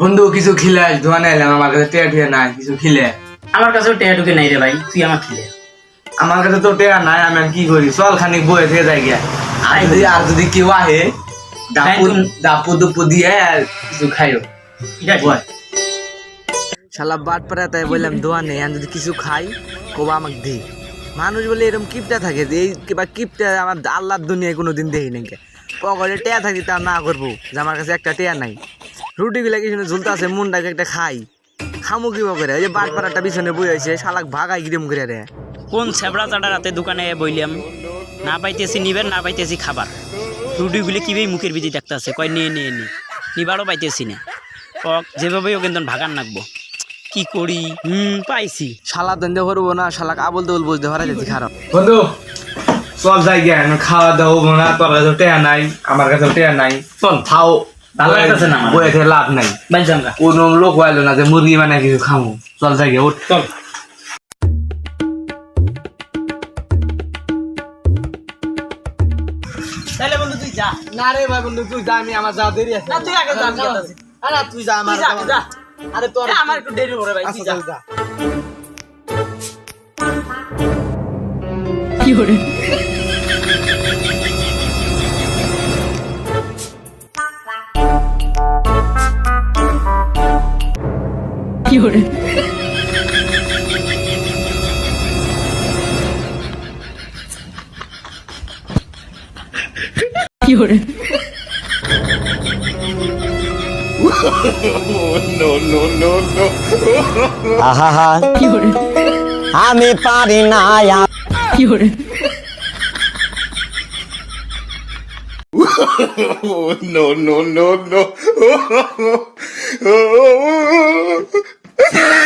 বন্ধু কিছু খিলে আস ধোয়া নাইলাম আমার কাছে টেয়া টেয়া নাই কিছু খিলে। আমার কাছেও টেয়া ঢুকে নাই রে ভাই তুই আমার খিলে। আমার কাছে তো টেয়া নাই আমি আর কি করি? চল খানিক বয়ে থেকে যাই গিয়া। আর যদি আর যদি কেউ আহে দাপু দাপু দুপু দিয়ে আর কিছু খাইও। ঠিক। শালা বাট পাড়া তাই বললাম দোয়া নেই আমি যদি কিছু খাই কোবা আমাকে দে। মানুষ বলে এরকম কিপটা থাকে যে এই কিবা কিপটা আমার আল্লাহর দুনিয়ায় কোনো দিন দেখি নাকি পকেটে টেয়া থাকি তা না করব যে আমার কাছে একটা টেয়া নাই। রুটি গুলা কিছু ঝুলতে আছে মুন্ডাকে একটা খাই। খামু কি করে ওই যে বাট পাড়াটা পিছনে বই হয়েছে শালাক ভাগাই গিরিম করে রে। কোন ছেবড়া চাটা রাতে দোকানে বইলাম? না পাইতেছি নিবেন না পাইতেছি খাবার। রুটিগুলি কীভাবে মুখের ভিতরে দেখতে আছে কয় নিয়ে নিয়ে নি। নিবারও পাইতেছি না। কক যেভাবে ও কিন্তু ভাগান নাকবো। কি করি? হুম পাইছি। শালা দন্দে করব না শালাক আবল দৌল বুঝতে পারা যেতে খারাপ। বন্ধু চল যাই গিয়া আমি খাওয়া দাওয়া না তোর কাছে টেয়া নাই আমার কাছে টেয়া নাই। চল খাও। ভালো লাগতেছে না আমার। থেকে লাভ নাই। বাই জামগা কোনো লোক আইলো না যে মুরগি মানে কিছু খামু। চল যাই গিয়া উঠ। চল। তাহলে বন্ধু তুই যা। না রে ভাই বন্ধু তুই যা আমি আমার যা দেরি আছে। না তুই আগে যা আমি যেতাছি। আরে তুই যা আমার যা, যা। আরে তোর আমার একটু দেরি করে ভাই তুই যা। চল যা আহা আমি পারি না আর no, no, no, no. Ít hà